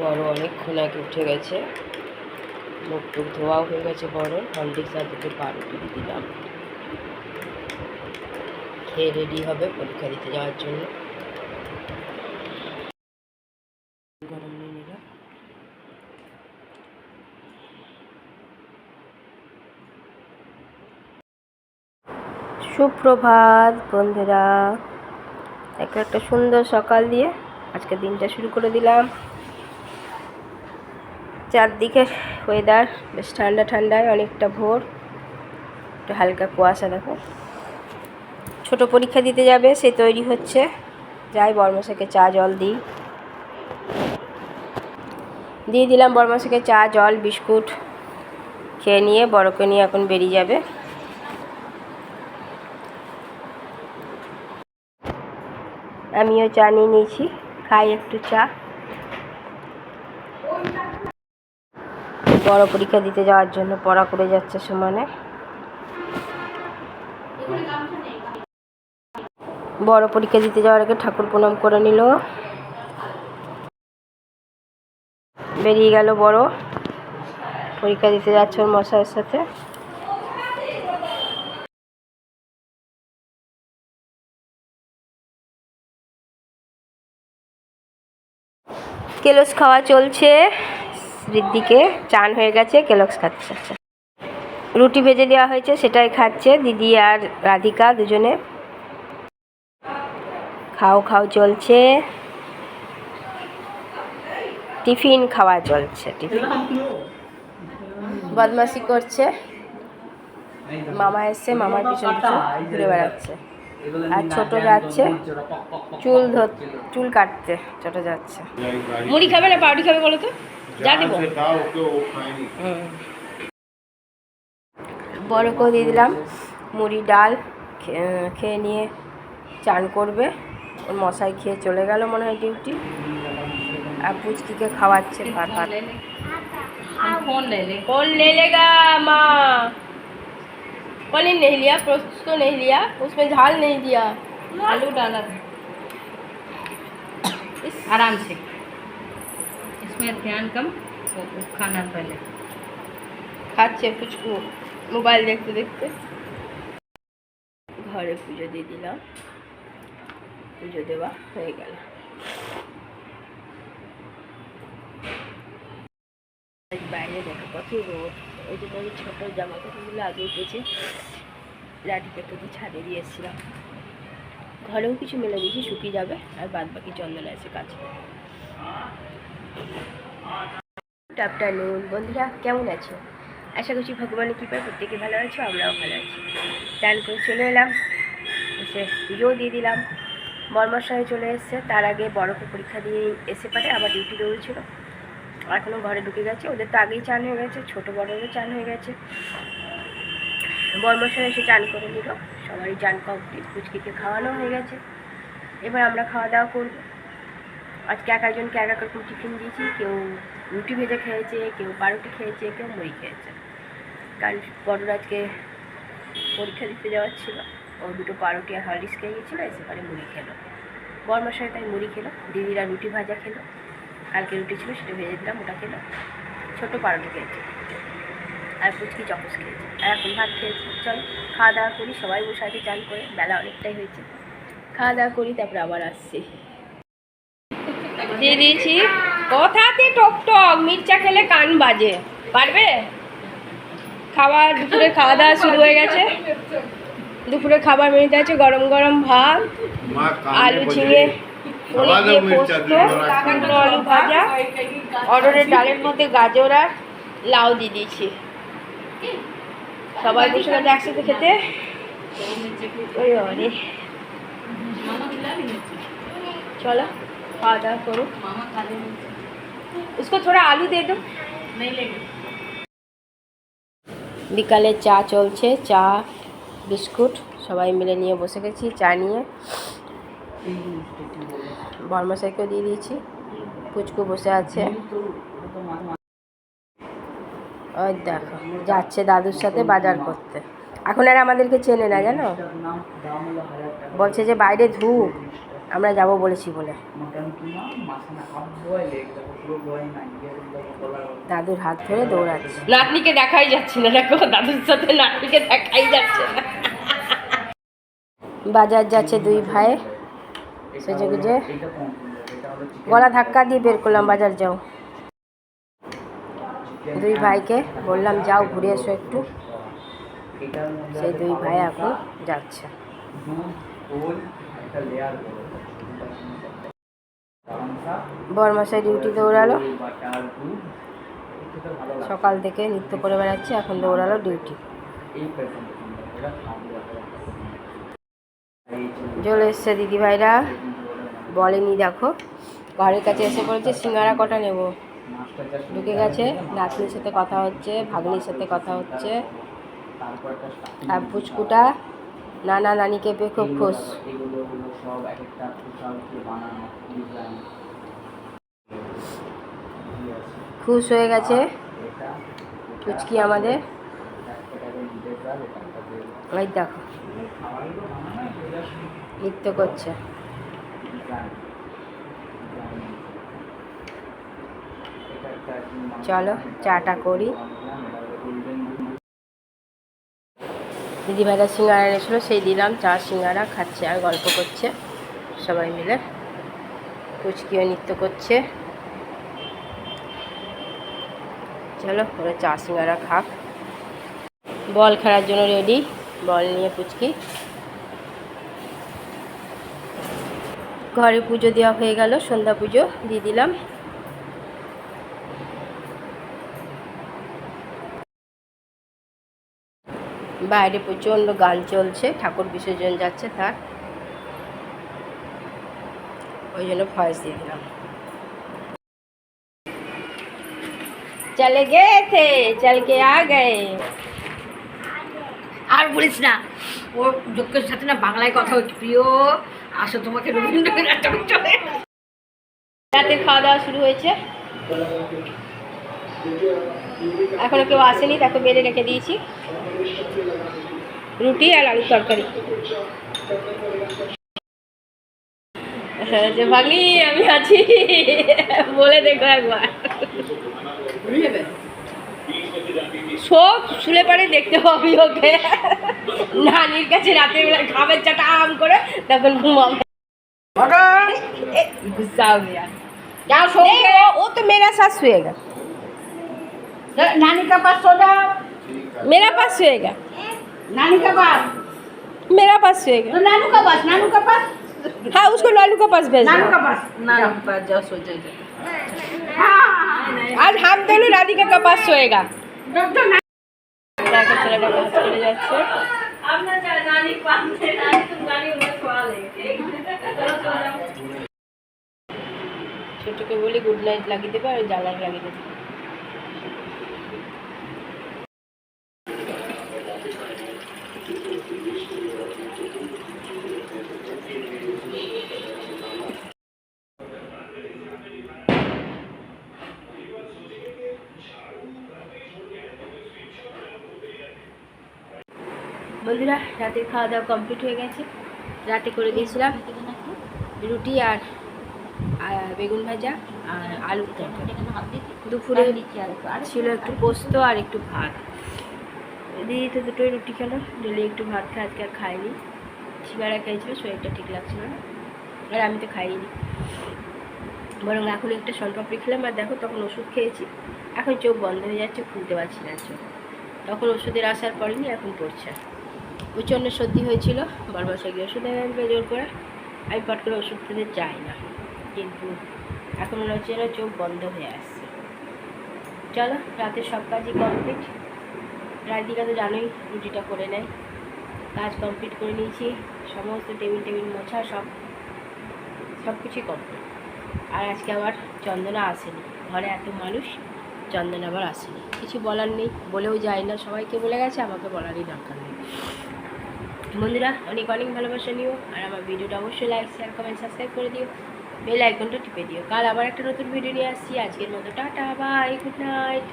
বড় অনেকক্ষণ আগে উঠে গেছে। মুখ টুক ধোয়াও হয়ে গেছে বড় হলডিক্স আর দুটো পাউরুটি দিলাম। খেয়ে রেডি হবে পরীক্ষা দিতে যাওয়ার জন্য। সুপ্রভাত বন্ধুরা একটা একটা সুন্দর সকাল দিয়ে আজকে দিনটা শুরু করে দিলাম। চারদিকে ওয়েদার বেশ ঠান্ডা ঠান্ডায়, অনেকটা ভোর। একটু হালকা কুয়াশা, দেখো। ছোট পরীক্ষা দিতে যাবে, সে তৈরি হচ্ছে। যাই বর্মশাকে চা, জল দিই। দিয়ে দিলাম বর্মশাকে চা, জল, বিস্কুট খেয়ে নিয়ে বড়কে নিয়ে এখন বেরিয়ে যাবে। আমিও চা নিয়ে নিয়েছি। খাই একটু চা। বড় পরীক্ষা দিতে যাওয়ার জন্য পড়া করে যাচ্ছে সমানে। বড় পরীক্ষা দিতে যাওয়ার আগে ঠাকুর প্রণাম করে নিল। বেরিয়ে গেল বড়। পরীক্ষা দিতে যাচ্ছে ওর মশাইয়ের সাথে। কেলস খাওয়া চলছে। ঋদ্ধিকে চান হয়ে গেছে কেলক্স খাচ্ছে। রুটি ভেজে দেওয়া হয়েছে, সেটাই খাচ্ছে। দিদি আর রাধিকা দুজনে। খাও খাও চলছে। টিফিন খাওয়া চলছে, টিফিন। বদমাসি করছে। মামা এসছে, মামার পিছন পিছন ঘুরে বেড়াচ্ছে। আর ছোট যাচ্ছে, চুল ধর, চুল কাটতে, ছোট যাচ্ছে। মুড়ি খাবে না পাউডি খাবে বলো তো? বড় করে দিয়ে দিলাম মুড়ি ডাল খে- খেয়ে নিয়ে চান করবে ওর মশাই খেয়ে চলে গেল মনে হয় ডিউটি আর পুচকিকে খাওয়াচ্ছে ভাত ভাত फोन ले ले कौन ले लेगा माँ पनीर नहीं लिया पोस्त तो नहीं लिया उसमें झाल नहीं दिया आलू डाला था आराम से इसमें ध्यान कम वो वो खाना पहले খাচ্ছে ফুচকু মোবাইল দেখতে দেখতে ঘরে পুজো দিয়ে দিলাম পুজো দেওয়া হয়ে গেল আজ বাইরে দেখো কত রোদ ওই জন্য আমি ছোটো জামা কাপড়গুলো আগে উঠেছে লাঠিকে তো ছাদে দিয়ে এসেছিলাম ঘরেও কিছু মেলে দিয়েছি শুকিয়ে যাবে আর বাদ বাকি চন্দনা এসে কাজ গুড আফটারনুন বন্ধুরা, কেমন আছো? আশা করছি ভগবানের কৃপায় প্রত্যেকে ভালো আছো, আমরাও ভালো আছি। চান করে চলে এলাম, এসে পুজোও দিয়ে দিলাম। বর্মশাই চলে এসছে, তার আগে বড়কে পরীক্ষা দিয়ে এসে পারে, আবার ডিউটি দৌড়েছিল। এখনও ঘরে ঢুকে গেছে, ওদের তো আগেই চান হয়ে গেছে, ছোটো বড়োরও চান হয়ে গেছে। বর্মশাই এসে চান করে নিল, সবারই চান কমপ্লিট কুচকিকে খাওয়ানো হয়ে গেছে। এবার আমরা খাওয়া দাওয়া করব। আজকে এক একজনকে এক এক রকম টিফিন দিয়েছি, কেউ রুটি ভেজে খেয়েছে, কেউ পাউরুটি খেয়েছে, কেউ মুড়ি খেয়েছে। কারণ বড়রা আজকে পরীক্ষা দিতে যাওয়ার ছিল। ও দুটো পাউরুটি আর হরলিক্স খেয়ে গেছিল এসে পরে মুড়ি খেলো। বর্মশাই তাই মুড়ি খেলো। দিদিরা রুটি ভাজা খেলো। কালকে রুটি ছিল, সেটা ভেজে দিলাম, ওটা খেলো। ছোটো পাউরুটি খেয়েছে। আর পুচকি চকস খেয়েছে। আর এখন ভাত খেয়েছে। চল, খাওয়া দাওয়া করি, সবাই বসে আছে চান করে। বেলা অনেকটাই হয়েছে। খাওয়া দাওয়া করি, তারপরে আবার আসছি। দিয়ে দিয়েছি। কথাতে টক টক মির্চা খেলে কান বাজে। পারবে? খাওয়া দুপুরে খাওয়া দাওয়া শুরু হয়ে গেছে। দুপুরে খাবার মেনুতে আছে গরম গরম ভাত আলু ঝিঙে পোস্ত আলু ভাজা অর্ডারের ডালের মধ্যে গাজর আর লাউ দিয়ে দিয়েছি। সবাই বসে গেছে একসাথে খেতে। ওই চলো। খাওয়া দাওয়া করো मामा खा ले उसको थोड़ा आलू दे दो नहीं लेंगे বিকালে চা চলছে চা বিস্কুট সবাই মিলে নিয়ে বসে গেছি চা নিয়ে বর্মশাইকেও দিয়ে দিয়েছি পুচকু বসে আছে ওই দেখো যাচ্ছে দাদুর সাথে বাজার করতে এখন আর আমাদেরকে চেনে না জানো বলছে যে বাইরে ধূপ আমরা যাব বলেছি বলে। দাদুর হাত ধরে দৌড়াচ্ছি। নাতনিকে দেখাই যাচ্ছে না দেখো দাদুর সাথে নাতনিকে দেখাই যাচ্ছে না। বাজার যাচ্ছে দুই ভাই। সেজে গুজে গলা ধাক্কা দিয়ে বের করলাম বাজার যাও। দুই ভাইকে বললাম যাও ঘুরে এসো একটু। সেই দুই ভাই এখন যাচ্ছে। বরমাসাই ডিউটি দৌড়ালো। সকাল থেকে নৃত্য করে বেড়াচ্ছে, এখন দৌড়ালো ডিউটি। চলে এসছে দিদি ভাইরা বলেনি দেখো, ঘরের কাছে এসে বলেছে সিঙ্গারা কটা নেব? ঢুকে গেছে, নাতনির সাথে কথা হচ্ছে, ভাগ্নির সাথে কথা হচ্ছে। আর পুচকুটা, নানা নানিকে পেয়ে খুব খুশ এগুলো এগুলো সব এক একটা পোশাক দিয়ে বানানো ডিজাইন খুশ হয়ে গেছে। পুচকি আমাদের। ওই দেখো। নৃত্য করছে। চলো চাটা করি। গোল্ডেন দিদি ভাইরা সিঙ্গারা এনেছিলো, সেই দিলাম। চা, সিঙ্গারা খাচ্ছে আর গল্প করছে। সবাই মিলে। পুচকিও নৃত্য করছে। চলো, ওরা চা সিঙ্গারা খাক। বল খেলার জন্য রেডি বল নিয়ে পুচকি। ঘরে পুজো দেওয়া হয়ে গেল, সন্ধ্যা পুজো দিয়ে দিলাম। বাইরে প্রচণ্ড গান চলছে, ঠাকুর বিসর্জন যাচ্ছে তার ওই জন্য ভয়েস দিয়ে দিলাম। চলে গে থে চল কে আ গে আর বলিস না ওর যজ্ঞের সাথে না বাংলায় কথা হচ্ছে প্রিয় আসো তোমাকে রবীন্দ্রনাথ নাটক চলে। রাতের খাওয়া দাওয়া শুরু হয়েছে। এখনও কেউ আসেনি তাকে বেড়ে রেখে দিয়েছি। রুটি আর আলুর তরকারি। হ্যাঁ যে ভাগ্নি আমি আছি। বলে দেখো একবার। সব শুলে পারে দেখতে হবে ওকে নানির কাছে রাতের বেলা খাবার চাটা আম করে তখন ঘুমাবে गुस्सा हो गया যাও नहीं, वो, वो तो मेरा साथ सोएगा नानी का पास सो जाओ मेरा पास सोएगा नानी का पास मेरा पास सोएगा तो नानू का पास नानू का पास हाँ उसको लालू का पास भेज नानू का दो पास नानू के पास जाओ सो जाओ हाँ आज हम दोनों राधिका का पास सोएगा तो तो ना- দেখো ছেলেটা পাস চলে যাচ্ছে ছোটকে বলি গুড নাইট লাগিয়ে দেবে আর জ্বালান লাগিয়ে দেবে বন্ধুরা, রাতের খাওয়া দাওয়া কমপ্লিট হয়ে গেছে। রাতে করে দিয়েছিলাম রুটি আর বেগুন ভাজা আর তরকারি। দুপুরে ছিল একটু পোস্ত আর একটু ভাত। দিদি তো দুটোই রুটি খেলো, ডেলি একটু ভাত খায়, আজকে আর খাইনি সিঙ্গারা খেয়েছিল শরীরটা ঠিক লাগছিল না। আর আমি তো খাইনি। বরং এখন একটা সনপাপড়ি খেলাম, আর দেখো তখন ওষুধ খেয়েছি। এখন চোখ বন্ধ হয়ে যাচ্ছে, খুলতে পারছি না চোখ। তখন ওষুধের আসার পরেনি এখন পড়ছে। প্রচণ্ড সর্দি হয়েছিল বারবাসা গিয়ে ওষুধ এনে আনবে জোর করে। আমি পট করে ওষুধ খেতে চাই না, কিন্তু এখন মনে হচ্ছে যেন চোখ বন্ধ হয়ে আসছে। চলো, রাতের সব কাজই কমপ্লিট রাধিকা তো জানোই, রুটিটা করে নেয় কাজ কমপ্লিট করে নিয়েছি, সমস্ত টেবিল টেবিল মোছা সব সব কিছুই কমপ্লিট আর আজকে আবার চন্দনা আসেনি। ঘরে এত মানুষ, চন্দনা আবার আসেনি। কিছু বলার নেই, বলেও যায় না। সবাইকে বলে গেছে, আমাকে বলারই দরকার নেই। বন্ধুরা, অনেক অনেক ভালোবাসা নিও, আর আমার ভিডিওটা অবশ্যই লাইক শেয়ার কমেন্ট সাবস্ক্রাইব করে দিও। বেল আইকনটা টিপে দিও। কাল আবার একটা নতুন ভিডিও নিয়ে আসছি। আজকের মতো টাটা বাই গুড নাইট